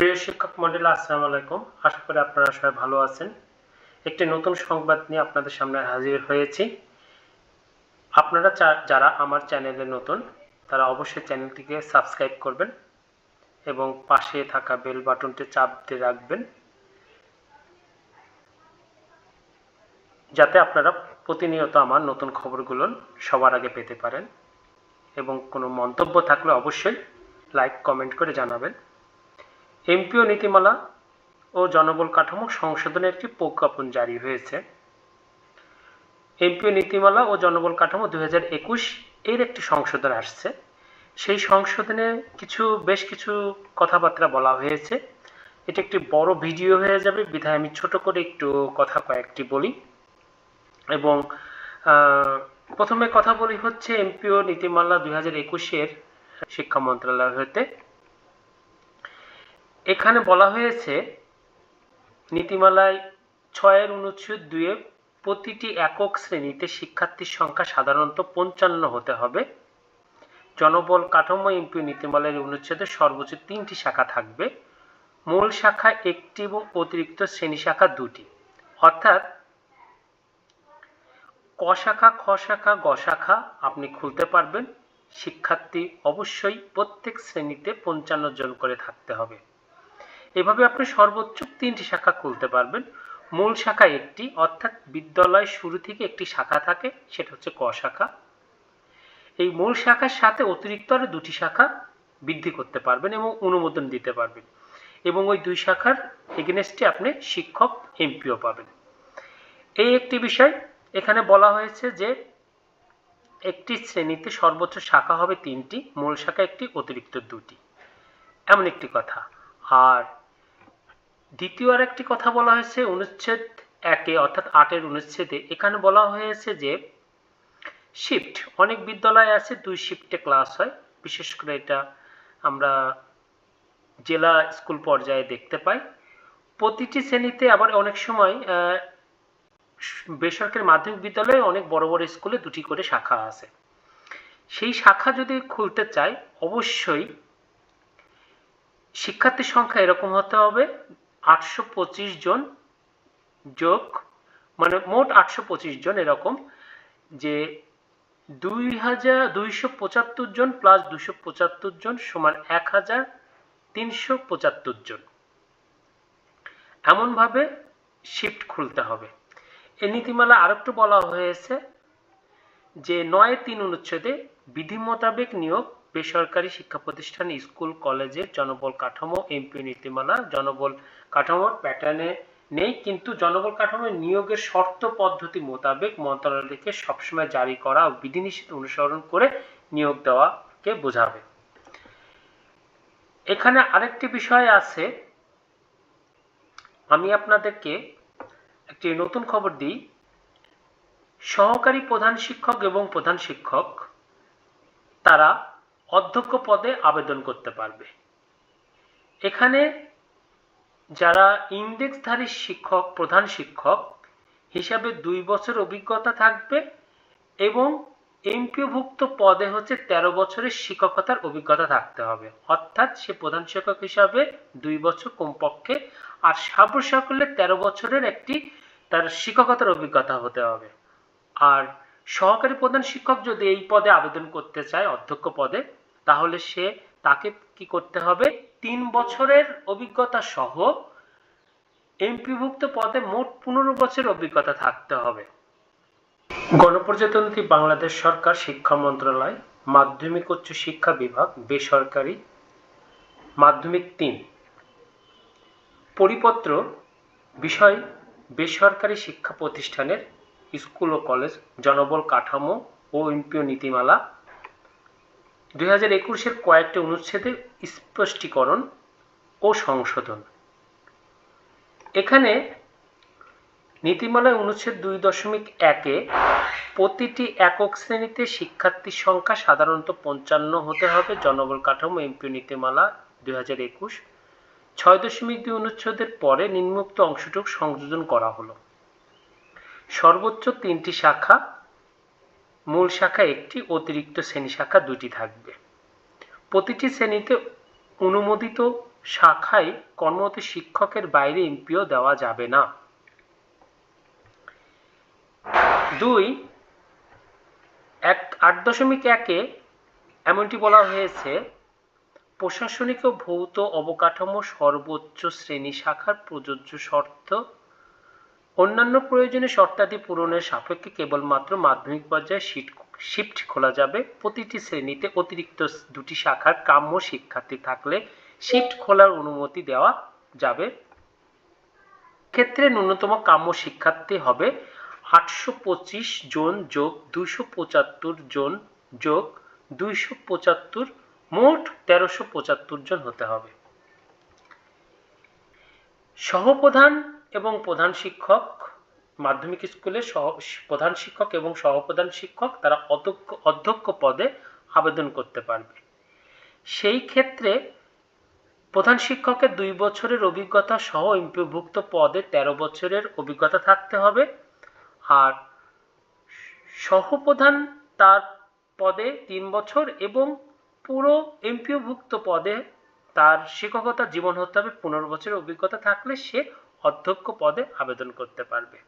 প্রিয় শিক্ষক মন্ডলী, আসসালামু আলাইকুম। আশা করি আপনারা সবাই ভালো আছেন। একটি নতুন সংবাদ নিয়ে আপনাদের সামনে হাজির হয়েছি। আপনারা যারা আমার চ্যানেলে নতুন, তারা অবশ্যই চ্যানেলটিকে সাবস্ক্রাইব করবেন এবং পাশে থাকা বেল বাটনটি চাপ দিয়ে রাখবেন, যাতে আপনারা প্রতিনিয়ত আমার নতুন খবরগুলো সবার আগে পেতে পারেন। এবং কোনো মন্তব্য থাকলে অবশ্যই লাইক, কমেন্ট করে জানাবেন। এমপিও নীতিমালা ও জনবল কাঠামো সংশোধনের একটি প্রজ্ঞাপন জারি হয়েছে। এমপিও নীতিমালা ও জনবল কাঠামো একুশ এর একটি সংশোধন আসছে। সেই সংশোধনে কিছু, বেশ কিছু কথাবার্তা বলা হয়েছে। এটা একটি বড় ভিডিও হয়ে যাবে, বিধায় আমি ছোট করে একটু কথা কয়েকটি বলি। এবং প্রথমে কথা বলি হচ্ছে এমপিও নীতিমালা দুই হাজার একুশের শিক্ষা মন্ত্রণালয় হতে। এখানে বলা হয়েছে, নীতিমালায় ছয়ের অনুচ্ছেদ দুয়ে প্রতিটি একক শ্রেণীতে শিক্ষার্থীর সংখ্যা সাধারণত পঞ্চান্ন হতে হবে। জনবল কাঠামো এমপিও নীতিমালার অনুচ্ছেদে সর্বোচ্চ তিনটি শাখা থাকবে। মূল শাখা একটি এবং অতিরিক্ত শ্রেণি শাখা দুটি। অর্থাৎ ক শাখা, খ শাখা, গ শাখা আপনি খুলতে পারবেন। শিক্ষার্থী অবশ্যই প্রত্যেক শ্রেণীতে পঞ্চান্ন জন করে থাকতে হবে। এভাবে আপনি সর্বোচ্চ তিনটি শাখা খুলতে পারবেন। মূল শাখা একটি, অর্থাৎ বিদ্যালয় শুরু থেকে একটি শাখা থাকে, সেটা হচ্ছে ক শাখা। এই মূল শাখার সাথে অতিরিক্ত আরও দুটি শাখা বৃদ্ধি করতে পারবেন এবং অনুমোদন দিতে পারবেন। এবং ওই দুই শাখার এগেনস্টে আপনি শিক্ষক এমপিও পাবেন। এই একটি বিষয়, এখানে বলা হয়েছে যে একটি শ্রেণীতে সর্বোচ্চ শাখা হবে তিনটি, মূল শাখা একটি, অতিরিক্ত দুটি। এমন একটি কথা। আর দ্বিতীয় আর একটি কথা বলা হয়েছে, অনুচ্ছেদ একে অর্থাৎ আটের অনুচ্ছেদে। এখানে বলা হয়েছে যে শিফট অনেক বিদ্যালয় আছে, দুই শিফটে ক্লাস হয়। বিশেষ করে এটা আমরা জেলা স্কুল পর্যায়ে দেখতে পাই। প্রতিটি শ্রেণীতে আবার অনেক সময় বেসরকারি মাধ্যমিক বিদ্যালয়ে অনেক বড় বড় স্কুলে দুটি করে শাখা আছে। সেই শাখা যদি খুলতে চাই, অবশ্যই শিক্ষার্থীর সংখ্যা এরকম হতে হবে আটশো পঁচিশ জন যোগ মানে মোট আটশো পঁচিশ জন এরকম, যে দুই হাজার দুইশো পঁচাত্তর জন প্লাস দুশো পঁচাত্তর জন সমান এক হাজার তিনশো পঁচাত্তর জন। এমনভাবে শিফট খুলতে হবে। এই নীতিমালা আরেকটু বলা হয়েছে যে নয় তিন অনুচ্ছেদে বিধি মোতাবেক নিয়োগ বেসরকারি শিক্ষা প্রতিষ্ঠান, স্কুল কলেজে জনবল কাঠামো, এমপি নীতিমালা, জনবল কাঠামোর প্যাটার্নে নেই, কিন্তু জনবল কাঠামো নিয়োগের শর্ত পদ্ধতি মোতাবেক মন্ত্রণালয়কে সবসময় জারি করা ও বিধিনিষেধ অনুসরণ করে নিয়োগ দেওয়াকে বোঝাবে। এখানে আরেকটি বিষয় আছে। আমি আপনাদেরকে একটি নতুন খবর দিই। সহকারী প্রধান শিক্ষক এবং প্রধান শিক্ষক, তারা অধ্যক্ষ পদে আবেদন করতে পারবে। এখানে যারা ইন্ডেক্সধারী শিক্ষক, প্রধান শিক্ষক, হিসাবে দুই বছর অভিজ্ঞতা থাকবে এবং এমপিওভুক্ত পদে হচ্ছে তেরো বছরের শিক্ষকতার অভিজ্ঞতা থাকতে হবে। অর্থাৎ সে প্রধান শিক্ষক হিসাবে দুই বছর কমপক্ষে আর সাবর সকলে তেরো বছরের একটি তার শিক্ষকতার অভিজ্ঞতা হতে হবে। আর সহকারী প্রধান শিক্ষক যদি এই পদে আবেদন করতে চায়, অধ্যক্ষ পদে তাহলে সে তাকে কি করতে হবে? তিন বছরের অভিজ্ঞতা সহ এমপিভুক্ত পদে মোট পনেরো বছর অভিজ্ঞতা থাকতে হবে। গণপ্রজাতন্ত্রী বাংলাদেশ সরকার শিক্ষা মন্ত্রণালয়, মাধ্যমিক উচ্চ শিক্ষা বিভাগ, বেসরকারি মাধ্যমিক তিন। পরিপত্র বিষয় বেসরকারি শিক্ষা প্রতিষ্ঠানের স্কুল ও কলেজ জনবল কাঠামো ও এমপিও নীতিমালা দুই কয়েকটি অনুচ্ছেদের স্পষ্টীকরণ ও সংশোধন। এখানে নীতিমালায় অনুচ্ছেদ দুই দশমিক একে প্রতিটি একক শ্রেণীতে শিক্ষার্থীর সংখ্যা সাধারণত পঞ্চান্ন হতে হবে জনবল কাঠামো এমপিও নীতিমালা দুই হাজার একুশ। ছয় দশমিক দুই অনুচ্ছেদের পরে নিম্নোক্ত অংশটুকু সংযোজন করা হলো। সর্বোচ্চ তিনটি শাখা মূল শাখা একটি, অতিরিক্ত শ্রেণি শাখা দুটি থাকবে। প্রতিটি শ্রেণীতে অনুমোদিত শাখায় কর্মরত শিক্ষকের বাইরে এমপিও দেওয়া যাবে না। দুই, এক, আট দশমিক একে এমনটি বলা হয়েছে, প্রশাসনিক ও ভৌত অবকাঠামো সর্বোচ্চ শ্রেণি শাখার প্রযোজ্য শর্ত অন্যান্য প্রয়োজনীয় শর্তাদি পূরণের সাপেক্ষে কেবলমাত্র মাধ্যমিক পর্যায়ে সিট শিফট খোলা যাবে। প্রতিটি শ্রেণীতে অতিরিক্ত দুটি শাখার কাম্য শিক্ষার্থী থাকলে শিফট খোলার অনুমতি দেওয়া যাবে। ক্ষেত্রে ন্যূনতম কাম্য শিক্ষার্থী হবে আটশো পঁচিশ জন যোগ দুইশো পঁচাত্তর জন যোগ দুইশো পঁচাত্তর, মোট তেরোশো পঁচাত্তর জন হতে হবে। সহপ্রধান এবং প্রধান শিক্ষক মাধ্যমিক স্কুলে সহ, প্রধান শিক্ষক এবং সহপ্রধান শিক্ষক তারা অধ্যক্ষ পদে আবেদন করতে পারবে। সেই ক্ষেত্রে প্রধান শিক্ষকের দুই বছরের অভিজ্ঞতা সহ ইম্পিভুক্ত পদে ১৩ বছরের অভিজ্ঞতা থাকতে হবে। আর সহপ্রধান তার পদে তিন বছর এবং পুরো এমপিওভুক্ত পদে তার শিক্ষকতা জীবন হতে হবে পনেরো বছরের অভিজ্ঞতা থাকলে সে অধ্যক্ষ পদে আবেদন করতে পারবে।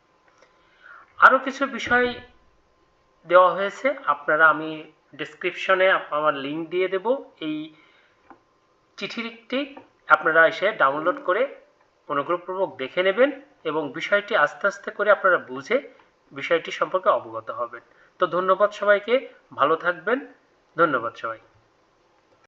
আরও কিছু বিষয় দেওয়া হয়েছে, আপনারা আমি ডিসক্রিপশনে আমার লিঙ্ক দিয়ে দেব। এই চিঠিটি আপনারা এসে ডাউনলোড করে অনুগ্রহপূর্বক দেখে নেবেন এবং বিষয়টি আস্তে আস্তে করে আপনারা বুঝে বিষয়টি সম্পর্কে অবগত হবেন। তো ধন্যবাদ সবাইকে, ভালো থাকবেন, ধন্যবাদ সবাই